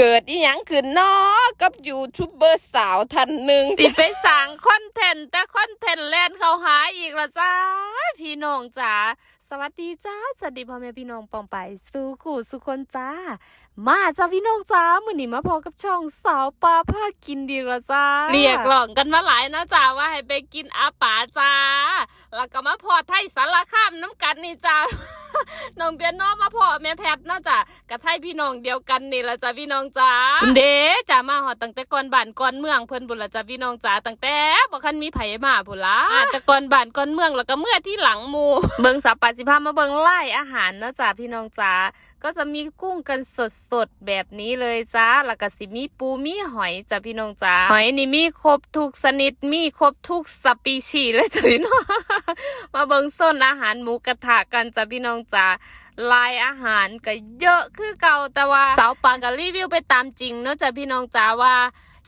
เกิดอีหยังขึ้นเนาะ กับยูทูบเบอร์สาวท่านหนึ่งสิไปสั่งคอนเทนต์แต่คอนเทนต์แล่นเขาหาอีกละจ้าพี่น้องจ๋าสวัสดีจ้าสวัสดีพ่อแม่พี่น้องปองไปสู่ขู่สุคนจ้า มาจ้าพี่น้องจ้ามื้อนี้มาพอกับช่องสาวปลาพากินดีละจ้าเรียกร้องกันมาหลายนะจ้าว่าให้ไปกินอาป๋าจ้า แล้วก็มาพอไทยสารคามน้ำกันนี่จ้าน้องเปียโนมาพ่อแม่แพทย์นะจ้ะกะไทยพี่น้องเดียวกันนี่ละจ้ะพี่น้องจ้าคุณเด้จ้ามาหอดตั้งแต่ก่อนบ้านก่อนเมืองเพิ่นบุนละจ้ะพี่น้องจ้าตั้งแต่บ่คันมีไผมาพุ่นละอ่าแต่ก่อนบ้านก่อนเมืองแล้วก็เมื่อที่หลังหมู่เบิ่งสับปะสิพามาเบิ่งไล่อาหารนะจ้ะพี่น้องจ้าก็จะมีกุ้งกันสดๆแบบนี้เลยจ้าแล้วก็สิมีปูมีหอยจ้ะพี่น้องจ้าหอยนี่มีครบทุกชนิดมีครบทุกสปีชีส์เลยจ้ะพี่น้องมาเบิ่งส้นอาหารหมูกระทะกันจ้ะพี่น้องจ้า ลายอาหารก็เยอะคือเก่าแต่ว่าสาวปางก็รีวิวไปตามจริงเนาะจ้ะพี่น้องจ้าว่า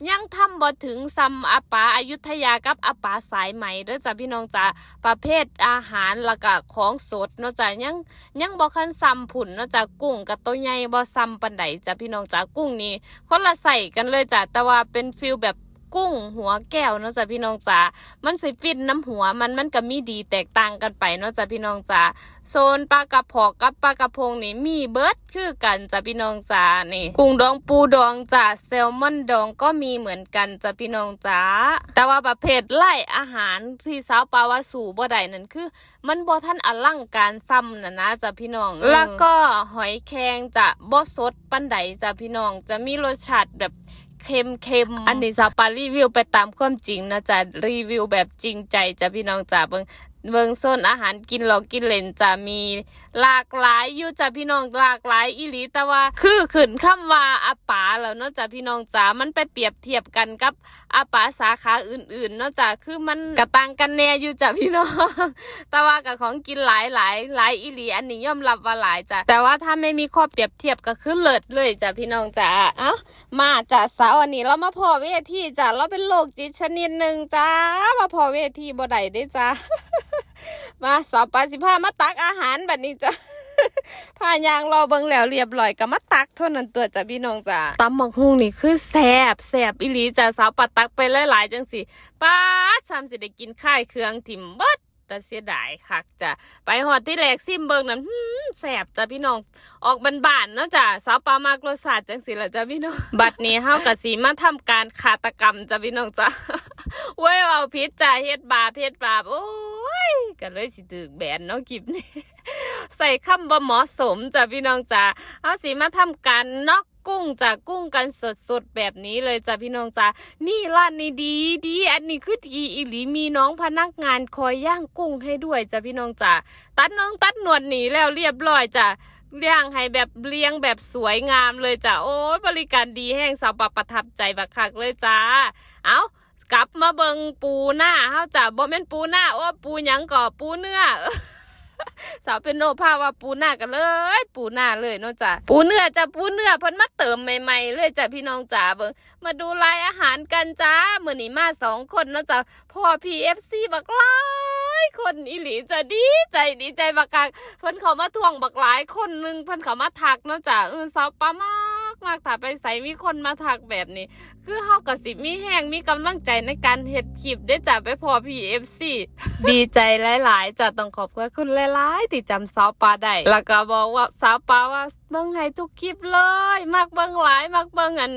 ยังทำบ่ถึงซัมอาปาอายุทยากับอาปาสายใหม่เด้อจ้ะพี่น้องจ้าประเภทอาหารแล้วก็ของสดเนาะจ้ะยังยังบ่คันซำผุนเนาะจ้ะกุ้งกับตัวใหญ่บ่ซำปานใดจ้ะพี่น้องจ้ากุ้งนี่คนละใส่กันเลยจ้ะแต่ว่าเป็นฟิลแบบ กุ้งหัวแก้วเนาะจ้ะพี่น้องจ้ามันสิฟินน้ำหัวมันมันก็มีดีแตกต่างกันไปเนาะจ้ะพี่น้องจ๋า โซนปลากระพอกกับปลากระพงนี่มีเบิร์ดคือกันจ้ะพี่น้องจ๋า นี่ กุ้งดองปูดองจ้ะแซลมอนดองก็มีเหมือนกันจ้ะพี่น้องจ๋า แต่ว่าประเภทไล่อาหารที่สาวปาวาสู่บ่ได้นั่นคือ มันบ่ท่านอลังการซ้ำนะนะจ้ะพี่น้อง แล้วก็หอยแครงจะบ่สดปันใดจ้ะพี่น้องจะมีรสชาติแบบ เค็มเค็มๆอันนี้สาวปารีวิวไปตามความจริงนะจ๊ะรีวิวแบบจริงใจจ้ะพี่น้องจ๋าเบิ่ง เบิ่งโซนอาหารกินหลอกกินเล่นจะมีหลากหลายอยู่จ้ะพี่น้องหลากหลายอีหลีแต่ว่าคือขึ้นคำว่าอาป๋าแล้วเนาะจ้ะพี่น้องจ๋ามันไปเปรียบเทียบกันกับอาป๋าสาขาอื่นๆเนาะจ้ะคือมันกระตังกันแน่อยู่จ้ะพี่น้องแต่ว่ากับของกินหลายหลายหลายอีหลีอันนี้ยอมรับว่าหลายจ้ะแต่ว่าถ้าไม่มีข้อเปรียบเทียบก็คือเลิศเลยจ้ะพี่น้องจ๋าเอ้ามาจ้ะสาวอันนี้เรามาพอเวทีจ้ะเราเป็นโรคจิตชนิดหนึ่งจ้ามาพอเวทีบ่ได้เด้จ้า มาสาวปาสิพามาตักอาหารแบบนี้จ้ะพายางรอเบิ่งแล้วเรียบร้อยก็มาตักเท่านั้นตัวจ้ะพี่น้องจ้าตำหมักฮุงนี่คือแสบแสบอีหลีจ้ะสาวปัดตักไปหลายๆจังสิป้าดซ้ำสิได้กินค่ายเครื่องถิ่มเบิด แต่เสียดายคักจ้ะไปหอดที่แรกซิมเบิงนั้นแสบจ้ะพี่น้องออกบานๆเนาะจ้ะสาวปามากรสาจังสิละจ้ะพี่น้องบัดนี้เฮากับสีมาทำการฆาตกรรมจ้ะพี่น้องจ้ะเว้ยเอาพิษจ้ะเฮ็ดบาเฮ็ดบาโอ้ยก็เลยสิถึกแบนเนาะคลิปนี้ใส่คำบ่เหมาะสมจ้ะพี่น้องจ้ะเอาสีมาทำการนอก กุ้งจ้ะกุ้งกันสดๆแบบนี้เลยจ้ะพี่น้องจ้ะนี่ร้านนี้ดีดีอันนี้คือดีอีหลีมีน้องพนักงานคอยย่างกุ้งให้ด้วยจ้ะพี่น้องจ้ะตัดน้องตัดหนวดหนีแล้วเรียบร้อยจ้ะเลี้ยงให้แบบเลี้ยงแบบสวยงามเลยจ้ะโอ้ยบริการดีแห้งสาวปะประทับใจบักคักเลยจ้า เอากลับมาเบิงปูหน้าเฮาจ้ะบ่แม่นปูหน้าโอ้ปูหยังก่อปูเนื้อ สาวเป็นโนพาว่าปูหน้ากันเลย ปูหน้าเลยเนาะจ้ะปูเนื้อจ้ะปูเนื้อเพิ่นมาเติมใหม่ๆเลยจ้ะพี่น้องจ๋าเบิ่งมาดูลายอาหารกันจ้ามื้อนี้มาสองคนเนาะจ้ะพ่อพีเอฟซีบักหลายคนอีหลีจะดีใจดีใจบักกักเพิ่นเขามาทวงบักหลายคนนึงเพิ่นเขามาทักเนาะจ้ะเออสาวปามา มากถ้าไปใส่มีคนมาทักแบบนี้ คือเฮาก็สิมีแห้งมีกำลังใจในการเฮ็ดคลิปได้จ้ะไปพอ PFC ดีใจหลายๆจะต้องขอบคุณหลายๆที่จำสาวปาได้แล้วก็บอกว่าสาวปาว่าเบิ่งให้ทุกคลิปเลย มักเบิ่งหลาย มักเบิ่งอัน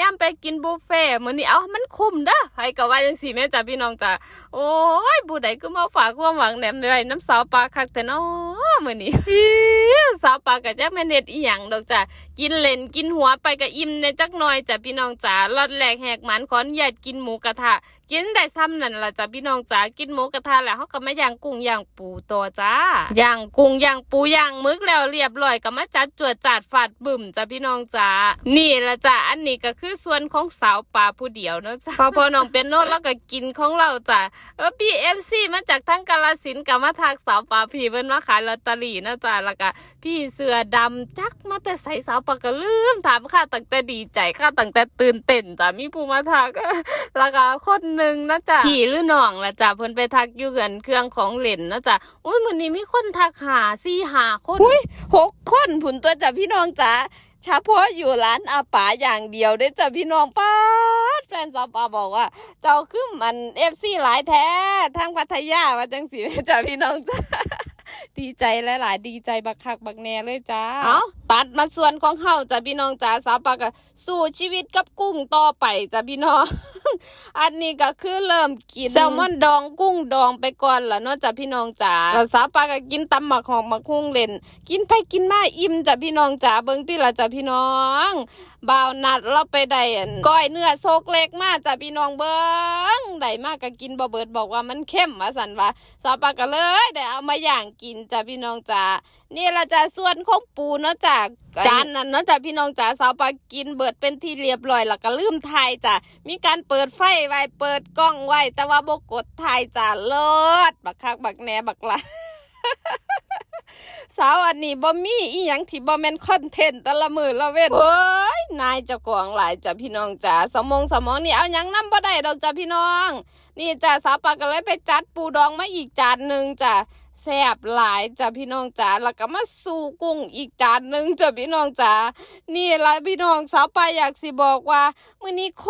ย่ำไปกินบุฟเฟ่ต์มื้อนี้เอามันคุ้มเด้อใครก็ว่าจังซี่แม่จ้ะพี่น้องจ้ะโอ้ยผู้ใดก็มาฝากความหวังแหนมไว้น้ำสาวปลาคักแต่น้อ มื้อนี้สาวปาก็จักแม่นเฮ็ดอีหยังดอกจ้ะกินเล่นกินหัวไปก็อิ่มในจักหน่อยจ้ะพี่น้องจ๋ารอดแหลกแหกหมันขอนุญาตกินหมูกระทะกินได้ซ้ำนั่นล่ะจ้ะพี่น้องจ๋ากินหมูกระทะแล้วเขาก็มาย่างกุ้งย่างปูตัวจ้าย่างกุ้งย่างปูย่างมึกแล้วเรียบร้อยก็มาจัดจวดจาดฟาดบึ้มจ้ะพี่น้องจ๋านี่ละจ้ะอันนี้ก็คือส่วนของสาวปลาผู้เดียวเนาะจ้ะพอพอน้องเป็นโนดแล้วก็กินของเราจ้ะเออพี่เอฟซีมาจากทั้งกาลสินกับมาทักสาวปลาพีเพิ่นมาขายลอตตอรี่เนาะจ้ะแล้วก็พี่เสือดำจักมาแต่ใส่สาวปลาก็ลืมถามข้าตั้งแต่ดีใจข้าตั้งแต่ตื่นเต้นจ้ะมีผู้มาทักแล้วก็คนหนึ่งนะจ๊ะพี่หรือน้องละจ้ะเพิ่นไปทักอยู่กันเครื่องของเล่นนะจ๊ะอุ้ยมื้อนี้มีคนทักหาสี่หาคนหกคนผุนตัวจ้ะพี่น้องจ้าเฉพาะอยู่ร้านอาป๋าอย่างเดียวได้อจ้ะพี่น้องป้าดแฟนสาวปาบอกว่า เจ้าคือมันเอฟซีหลายแท้ทางพัทยาว่าจังสีจ้ะพี่น้องจ้า ดีใจหลาย ๆ ดีใจบักคักบักแน่เลยจ้า เอาตัดมาส่วนของเฮาจ้ะพี่น้องจ้าสาวปากะสู้ชีวิตกับกุ้งต่อไปจ้ะพี่น้อง อันนี้ก็คือเริ่มกินแซลมอนดองกุ้งดองไปก่อนละเนาะจ้ะพี่น้องจ๋าแล้วสาวปาก็กินตำหมักหอมหมักฮุ่งเล่น กินไปกินมาอิ่มจ้ะพี่น้องจ๋าเบิ่งติละจ้ะพี่น้องบ่าวนัดเราไปได้อันก้อยเนื้อโซกเล็กมาจ้ะพี่น้องเบิ่งได้มากก็กินบ่เบิดบอกว่ามันเข้มว่าสันว่าสาวปาก็เลยได้เอามาย่างกินจ้ะพี่น้องจ๋านี่ละจ้ะส่วนของปูเนาะจ้ะจานนั้นเนาะจ้ะพี่น้องจ๋าสาวปากินเบิดเป็นที่เรียบร้อยแล้วก็ลืมถ่ายจ้ะมีการเปิดิดไฟไว้เปิดกล้องไว้แต่ว่าบกดถ่ายจ้ะเลิศบักคักบักแหนบักละสาวอันนี้บ่มีอีหยังที่บ่แม่นคอนเทนต์แต่ละมือละเว้นเฮ้ยนายเจ้าของหลายจ้ะพี่น้องจ๋าสมองสมองนี่เอาหยังนำบ่ได้ดอกจ้ะพี่น้อง นี่จ้ะสาวปากก็เลยไปจัดปูดองมาอีกจานหนึ่งจ้ะ แซ่บหลายจ้ะพี่น้องจ๋าแล้วก็มาสู่กุ้งอีกจานหนึ่งจ้ะพี่น้องจ๋านี่ละพี่น้องสาวปาอยากสิบอกว่ามื้อนี้โค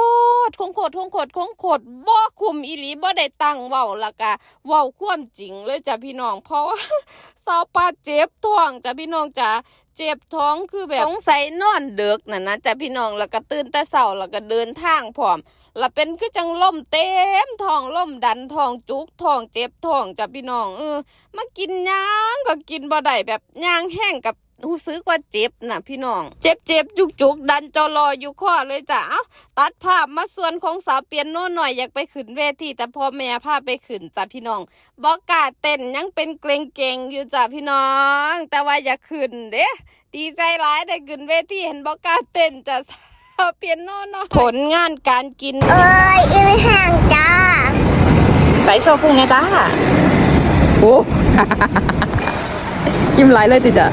ตรคงโคตรคงโคตรคงโคตรบ่คุมอีหลีบ่ได้ตั้งเว้าแล้วก็เว้าความจริงเลยจ้ะพี่น้องเพราะว่าสาวปาเจ็บท้องจ้ะพี่น้องจ๋า เจ็บท้องคือแบบสงสัยนอนเดึกน่ะนะจ้ะพี่น้องแล้วก็ตื่นแต่เสาแล้วก็เดินทางพร้อมแล้วเป็นคือจังล่มเต็มท้องล่มดันท้องจุกท้องเจ็บท้องจ้ะพี่น้องเออมากินย่างก็กินบ่ได้แบบย่างแห้งกับ รู้สึกว่าเจ็บน่ะพี่น้อง เจ็บเจ็บจุกจุกดันจอรออยู่ข้อเลยจ้ะเอ้าตัดภาพมาส่วนของสาวเปียโนหน่อยอยากไปขึ้นเวทีแต่พ่อแม่พาไปขึ้นจ้ะพี่น้องบอกกล้าเต้นยังเป็นเกรงเกงๆอยู่จ้ะพี่น้อง แต่ว่าอย่าขึ้นเด้ดีใจหลายได้ขึ้นเวทีเห็นบอกกล้าเต้นจ้ะสาวเปียโนหน่อยผลงานการกินเอ้ยอีไม่ห่างจ้าไปโชว์พุงไงจ้าโอ้ยิ้มไหลเลยติจ้ะ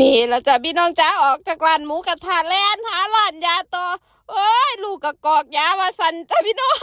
นี่เราจะพี่น้องจ้าออกจากร้านหมูกระทะแล่นหาร้านยาต่อเอ้ย ลูกกะกอกยาว่าสันจ้ะพี่น้อง